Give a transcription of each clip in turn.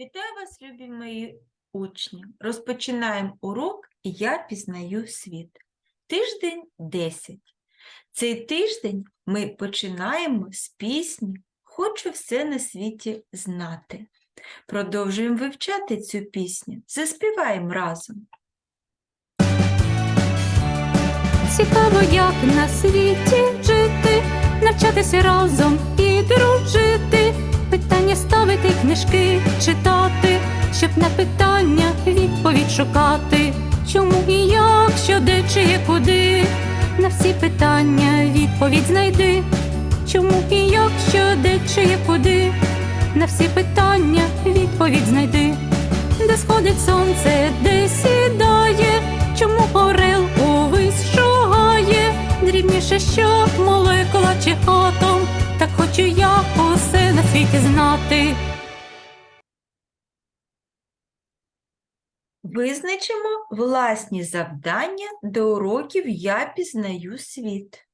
Вітаю вас, любі мої учні. Розпочинаємо урок Я пізнаю світ. Тиждень 10. Цей тиждень ми починаємо з пісні Хочу все на світі знати. Продовжуємо вивчати цю пісню. Заспіваємо разом. Цікаво, як на світі жити, навчатися разом і дружити, питання ставити, книжки читати, щоб на питання відповідь шукати. Чому і як, що де чи є куди? На всі питання відповідь знайди. Чому і як, що де чи є куди? На всі питання відповідь знайди. Де сходить сонце, де сідає, чому орел увесь шугає, дрібніше, що молекула чи так хочу я усе на світі знати. Визначимо власні завдання до уроків Я пізнаю світ.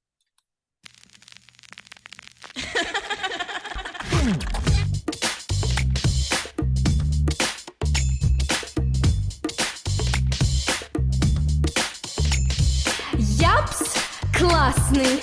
Япс класний,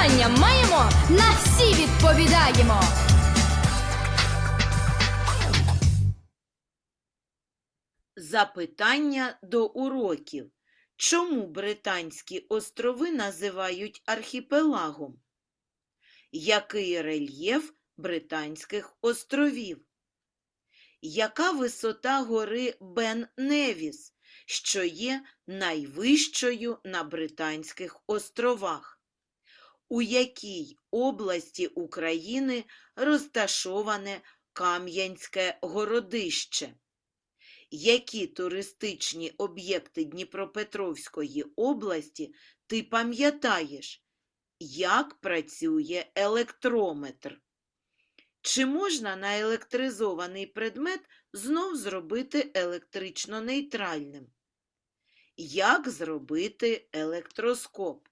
Запитання маємо, на всі відповідаємо. Запитання до уроків. Чому Британські острови називають архіпелагом? Який рельєф Британських островів? Яка висота гори Бен Невіс, що є найвищою на Британських островах? У якій області України розташоване Кам'янське городище? Які туристичні об'єкти Дніпропетровської області ти пам'ятаєш? Як працює електрометр? Чи можна наелектризований предмет знов зробити електрично нейтральним? Як зробити електроскоп?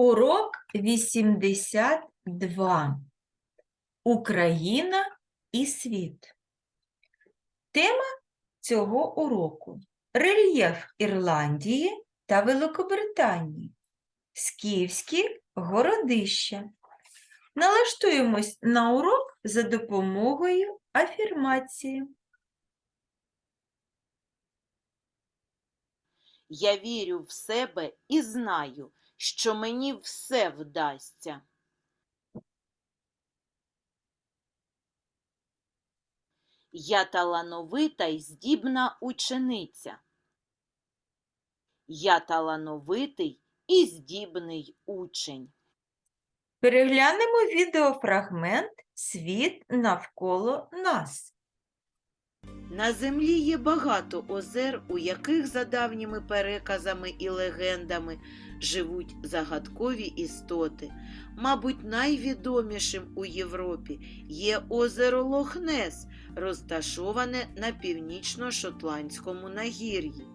Урок 82. Україна і світ. Тема цього уроку рельєф Ірландії та Великобританії. Скіфські городища. Налаштуємось на урок за допомогою афірмації. Я вірю в себе і знаю, що мені все вдасться. Я талановита й здібна учениця. Я талановитий і здібний учень. Переглянемо відеофрагмент Світ навколо нас. На землі є багато озер, у яких за давніми переказами і легендами живуть загадкові істоти. Мабуть, найвідомішим у Європі є озеро Лохнес, розташоване на північно-шотландському нагір'ї.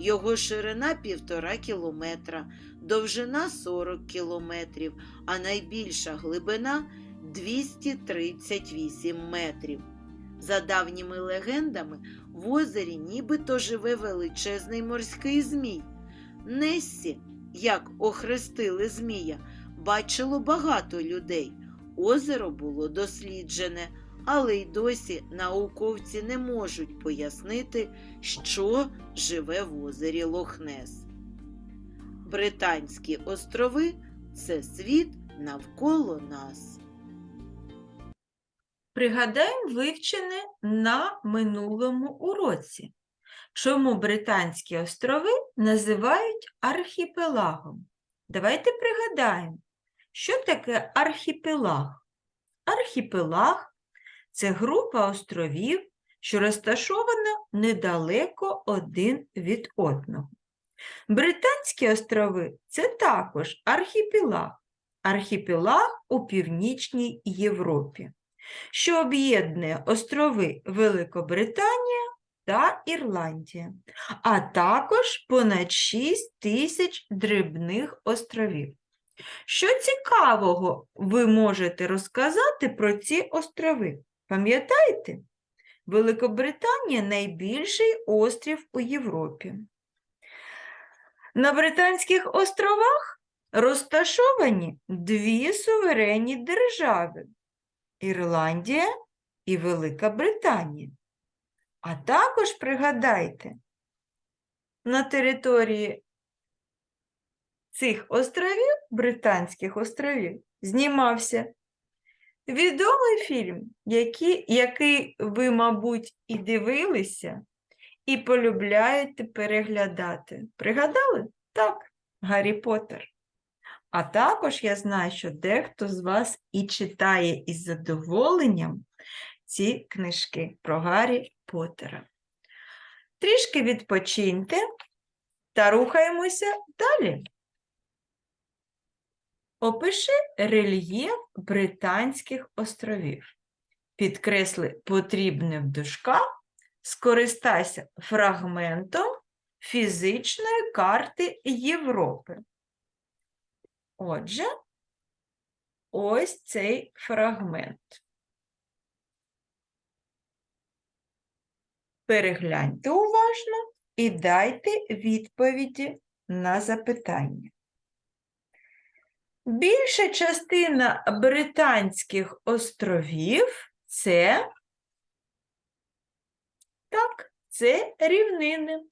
Його ширина півтора кілометра, довжина 40 кілометрів, а найбільша глибина 238 метрів. За давніми легендами, в озері нібито живе величезний морський змій. Нессі, як охрестили змія, бачило багато людей. Озеро було досліджене, але й досі науковці не можуть пояснити, що живе в озері Лохнес. Британські острови це світ навколо нас. Пригадаємо вивчене на минулому уроці. Чому Британські острови називають архіпелагом? Давайте пригадаємо, Що таке архіпелаг? Архіпелаг це група островів, що розташована недалеко один від одного. Британські острови це також архіпелаг. Архіпелаг у Північній Європі, що об'єднує острови Великобританія та Ірландія, а також понад 6 тисяч дрібних островів. Що цікавого ви можете розказати про ці острови? Пам'ятаєте? Великобританія найбільший острів у Європі. На Британських островах розташовані дві суверенні держави Ірландія і Велика Британія. А також пригадайте, на території цих островів, Британських островів, знімався відомий фільм, який, який ви, мабуть, і дивилися, і полюбляєте переглядати. Пригадали? Так, Гаррі Поттер. А також я знаю, що дехто з вас і читає із задоволенням ці книжки про Гаррі Поттера. Трішки відпочиньте та рухаємося далі. Опиши рельєф Британських островів. Підкресли потрібне в дужках, скористайся фрагментом фізичної карти Європи. Отже, ось цей фрагмент. Перегляньте уважно і дайте відповіді на запитання. Більша частина Британських островів це так, це рівнини.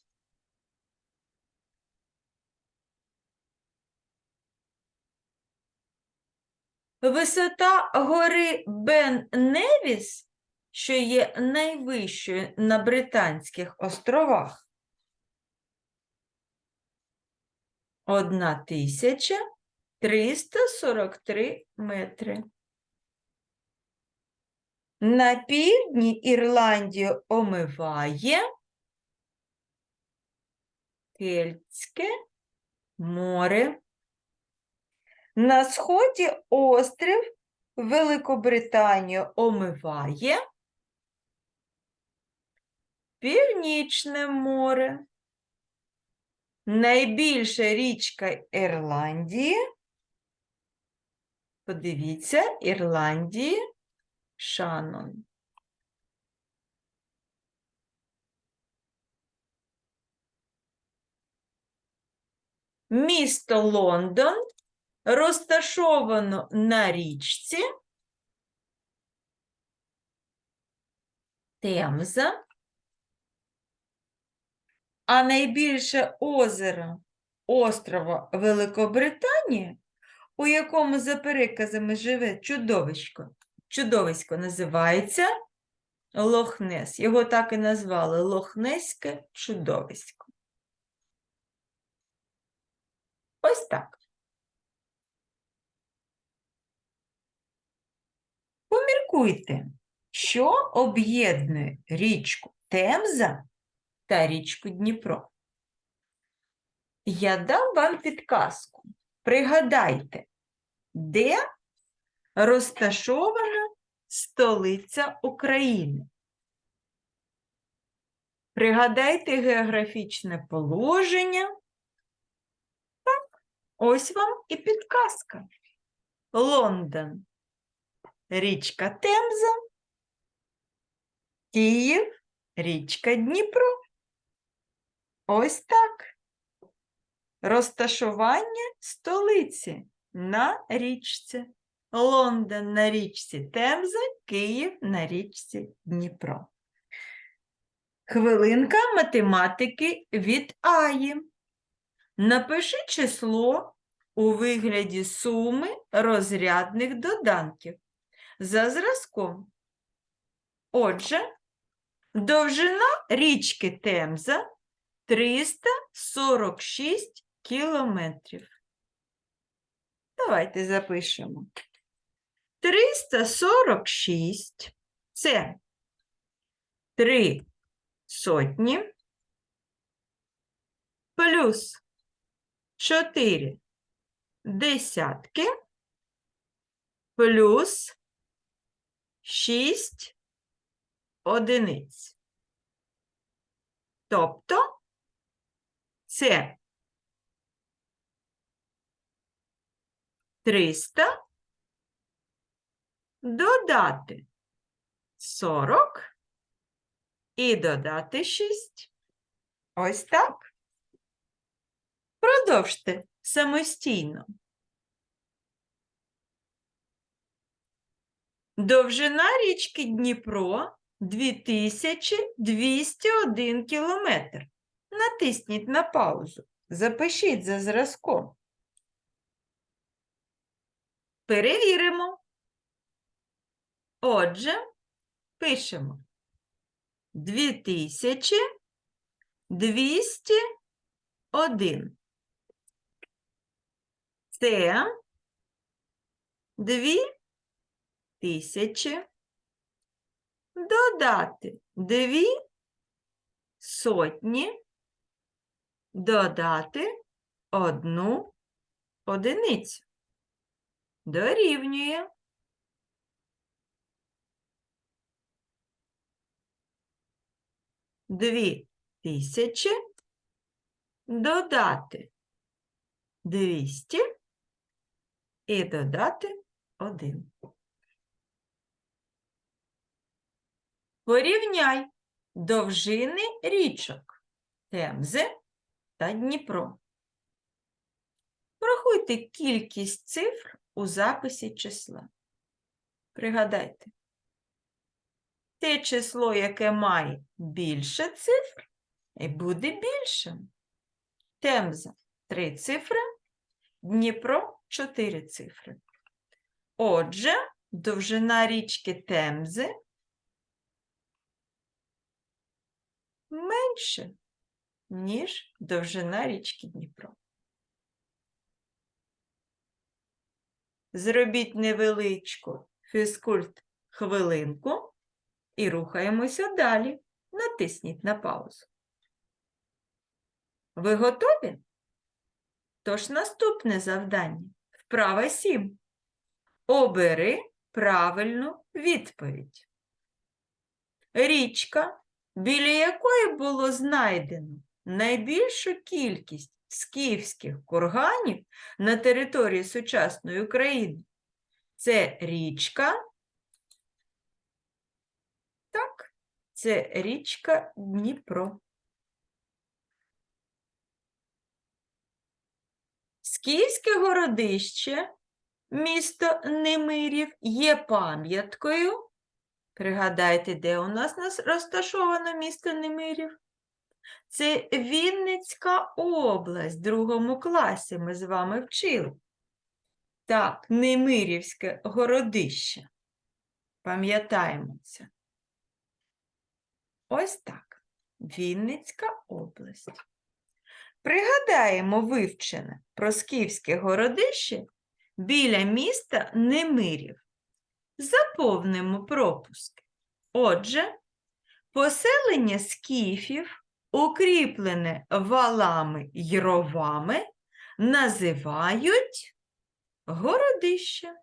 Висота гори Бен Невіс, що є найвищою на Британських островах, 1343 метри. На півдні Ірландію омиває Кельтське море. На сході острів Великобританію омиває Північне море. Найбільша річка Ірландії. Подивіться, Ірландії Шанон. Місто Лондон розташовано на річці Темза, а найбільше озеро острова Великобританія, у якому за переказами живе чудовисько, чудовисько називається Лохнес. Його так і назвали Лохнеське чудовисько. Ось так. Поміркуйте, що об'єднує річку Темза та річку Дніпро. Я дам вам підказку. Пригадайте, де розташована столиця України. Пригадайте географічне положення. Так, ось вам і підказка. Лондон, річка Темза, Київ, річка Дніпро. Ось так. Розташування столиці на річці. Лондон на річці Темза, Київ на річці Дніпро. Хвилинка математики від Аї. Напиши число у вигляді суми розрядних доданків за зразком. Отже, довжина річки Темза 346 кілометрів. Давайте запишемо. 346 це 3 сотні плюс 4 десятки плюс 6 одиниць. Тобто це 300 додати 40 і додати 6. Ось так. Продовжте самостійно. Довжина річки Дніпро 2201 кілометр. Натисніть на паузу. Запишіть за зразком. Перевіримо. Отже, пишемо 2201. Це 2000 додати 2 сотні, додати одну одиницю. Дорівнює. Дві тисячі додати двісті і додати один. Порівняй довжини річок Темзи та Дніпро. Порахуйте кількість цифр у записі числа. Пригадайте, те число, яке має більше цифр, і буде більшим. Темза – три цифри, Дніпро – чотири цифри. Отже, довжина річки Темзи менше, ніж довжина річки Дніпро. Зробіть невеличку фізкульт хвилинку і рухаємося далі. Натисніть на паузу. Ви готові? Тож наступне завдання. Вправа 7. Обери правильну відповідь. Річка, біля якої було знайдено найбільшу кількість скіфських курганів на території сучасної України. Це річка. Так, це річка Дніпро. Скіфське городище, місто Немирів, є пам'яткою. Пригадайте, де у нас розташовано місто Немирів? Це Вінницька область, в другому класі ми з вами вчили. Так, Немирівське городище. Пам'ятаємо це. Ось так. Вінницька область. Пригадаємо вивчене про Скіфське городище біля міста Немирів. Заповнимо пропуски. Отже, поселення скіфів, укріплене валами й ровами, називають городище.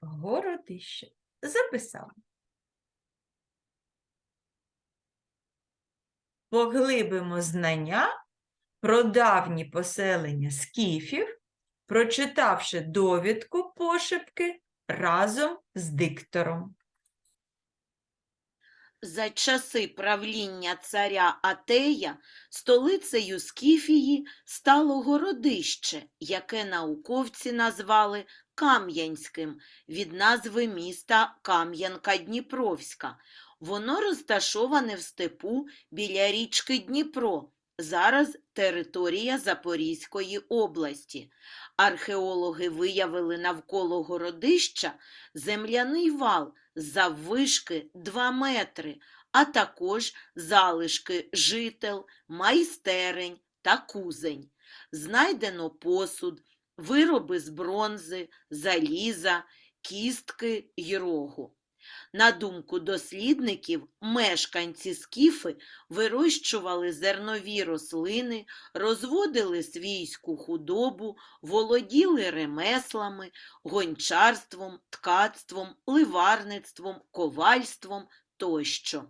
Городище. Записали. Поглибимо знання про давні поселення скіфів, прочитавши довідку пошепки разом з диктором. За часи правління царя Атея столицею Скіфії стало городище, яке науковці назвали Кам'янським від назви міста Кам'янка-Дніпровська. Воно розташоване в степу біля річки Дніпро, зараз територія Запорізької області. Археологи виявили навколо городища земляний вал заввишки 2 метри, а також залишки жител, майстерень та кузень. Знайдено посуд, вироби з бронзи, заліза, кістки й рогу. На думку дослідників, мешканці скіфи вирощували зернові рослини, розводили свійську худобу, володіли ремеслами, гончарством, ткацтвом, ливарництвом, ковальством тощо.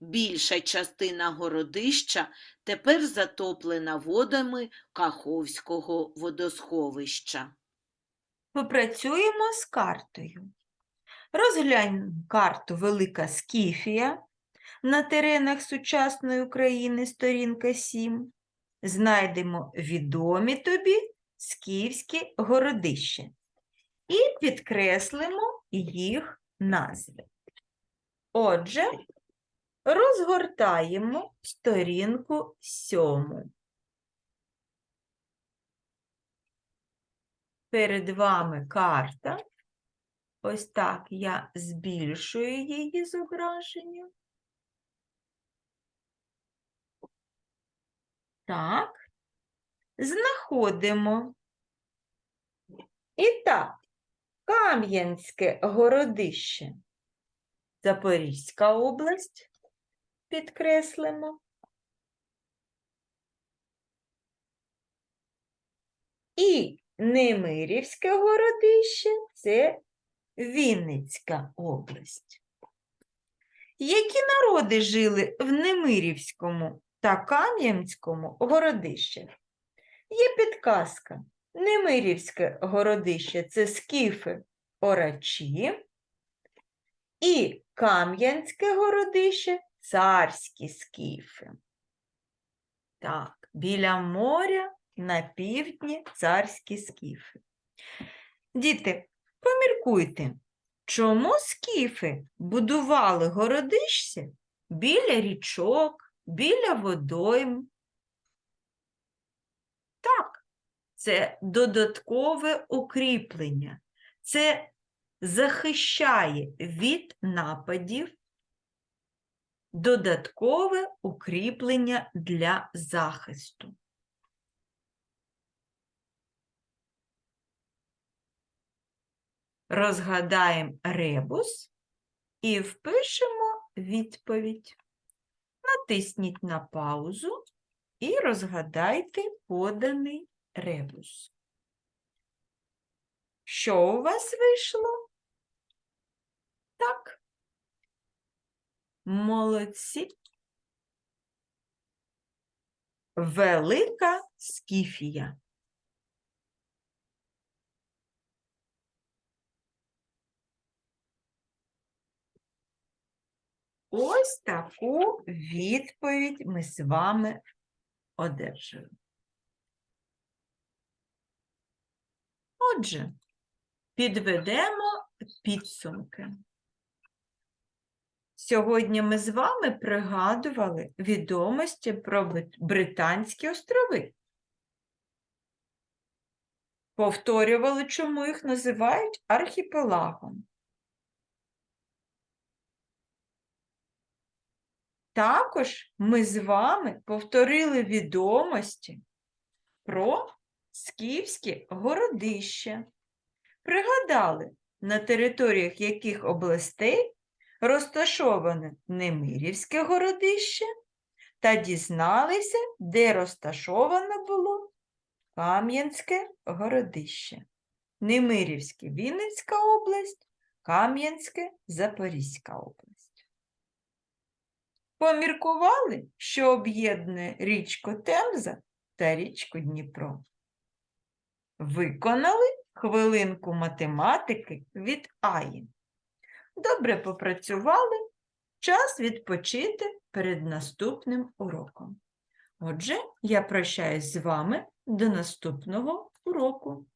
Більша частина городища тепер затоплена водами Каховського водосховища. Попрацюємо з картою. Розгляньмо карту Велика Скіфія на теренах сучасної України, сторінка 7. Знайдемо відомі тобі скіфські городища і підкреслимо їх назви. Отже, розгортаємо сторінку 7. Перед вами карта. Ось так я збільшую її зображення. Так. Знаходимо. І так, Кам'янське городище. Запорізька область. Підкреслимо. І Немирівське городище це Вінницька область. Які народи жили в Немирівському та Кам'янському городищах? Є підказка. Немирівське городище це скіфи орачі, і Кам'янське городище царські скіфи. Так, біля моря на півдні царські скіфи. Діти, поміркуйте, чому скіфи будували городища біля річок, біля водойм? Так, це додаткове укріплення. Це захищає від нападів додаткове укріплення для захисту. Розгадаємо ребус і впишемо відповідь. Натисніть на паузу і розгадайте поданий ребус. Що у вас вийшло? Так. Молодці. Велика Скіфія. Ось таку відповідь ми з вами одержали. Отже, підведемо підсумки. Сьогодні ми з вами пригадували відомості про Британські острови. Повторювали, чому їх називають архіпелагом. Також ми з вами повторили відомості про скіфські городища. Пригадали, на територіях яких областей розташоване Немирівське городище та дізналися, де розташоване було Кам'янське городище. Немирівське Вінницька область, Кам'янське Запорізька область. Поміркували, що об'єднує річку Темза та річку Дніпро. Виконали хвилинку математики від Аї. Добре попрацювали, час відпочити перед наступним уроком. Отже, я прощаюсь з вами до наступного уроку.